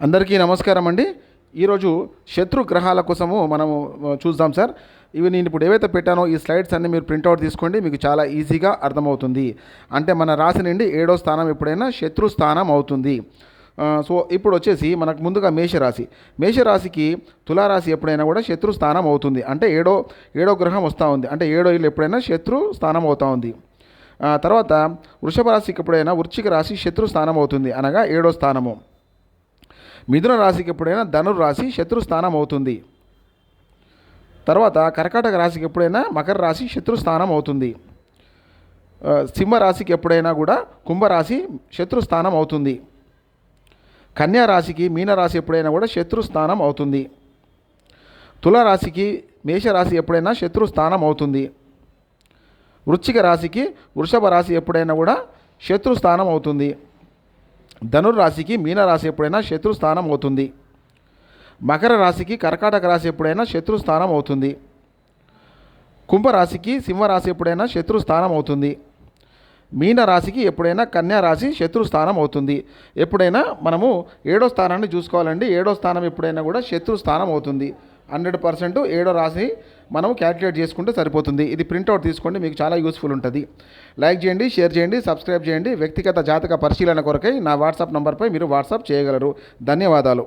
అందరికీ నమస్కారం అండి. ఈరోజు శత్రు గ్రహాల కోసము మనము చూద్దాం సార్. ఇవి నేను ఇప్పుడు ఏవైతే పెట్టానో ఈ స్లైడ్స్ అన్ని మీరు ప్రింట్అవుట్ తీసుకోండి మీకు చాలా ఈజీగా అర్థమవుతుంది. అంటే మన రాశి నుండి ఏడో స్థానం ఎప్పుడైనా శత్రు స్థానం అవుతుంది. సో ఇప్పుడు వచ్చేసి మనకు ముందుగా మేషరాశి. మేషరాశికి తులారాశి ఎప్పుడైనా కూడా శత్రు స్థానం అవుతుంది. అంటే ఏడో ఏడో గ్రహం వస్తూ ఉంది. అంటే ఏడో ఇల్లు ఎప్పుడైనా శత్రు స్థానం అవుతూ ఉంది. తర్వాత వృషభ రాశికి ఎప్పుడైనా వృశ్చిక రాశి శత్రు స్థానం అవుతుంది. అనగా ఏడో స్థానము. మిథున రాశికి ఎప్పుడైనా ధనుర్ రాశి శత్రు స్థానం అవుతుంది. తర్వాత కర్కాటక రాశికి ఎప్పుడైనా మకర రాశి శత్రు స్థానం అవుతుంది. సింహరాశికి సింహ రాశికి ఎప్పుడైనా కూడా కుంభరాశి శత్రు స్థానం అవుతుంది. కన్యా రాశికి మీనరాశి ఎప్పుడైనా కూడా శత్రు స్థానం అవుతుంది. తులారాశికి మేషరాశి ఎప్పుడైనా శత్రు స్థానం అవుతుంది. వృశ్చిక రాశికి వృషభ రాశి ఎప్పుడైనా కూడా శత్రు స్థానం అవుతుంది. ధనుర్రాశికి మీనరాశి ఎప్పుడైనా శత్రు స్థానం అవుతుంది. మకర రాశికి కర్కాటక రాశి ఎప్పుడైనా శత్రు స్థానం అవుతుంది. కుంభరాశికి సింహరాశి ఎప్పుడైనా శత్రు స్థానం అవుతుంది. మీన రాశికి ఎప్పుడైనా కన్యారాశి రాశి శత్రు స్థానం అవుతుంది. ఎప్పుడైనా మనము ఏడో స్థానాన్ని చూసుకోవాలండి. ఏడో స్థానం ఎప్పుడైనా కూడా శత్రు స్థానం అవుతుంది. హండ్రెడ్ పర్సెంట్ ఏడో రాసి మనం క్యాలిక్యులేట్ చేసుకుంటే సరిపోతుంది. ఇది ప్రింట్అవుట్ తీసుకోండి మీకు చాలా యూస్ఫుల్ ఉంటుంది. లైక్ చేయండి షేర్ చేయండి సబ్స్క్రైబ్ చేయండి. వ్యక్తిగత జాతక పరిశీలన కొరకై నా వాట్సాప్ నంబర్పై మీరు వాట్సాప్ చేయగలరు. ధన్యవాదాలు.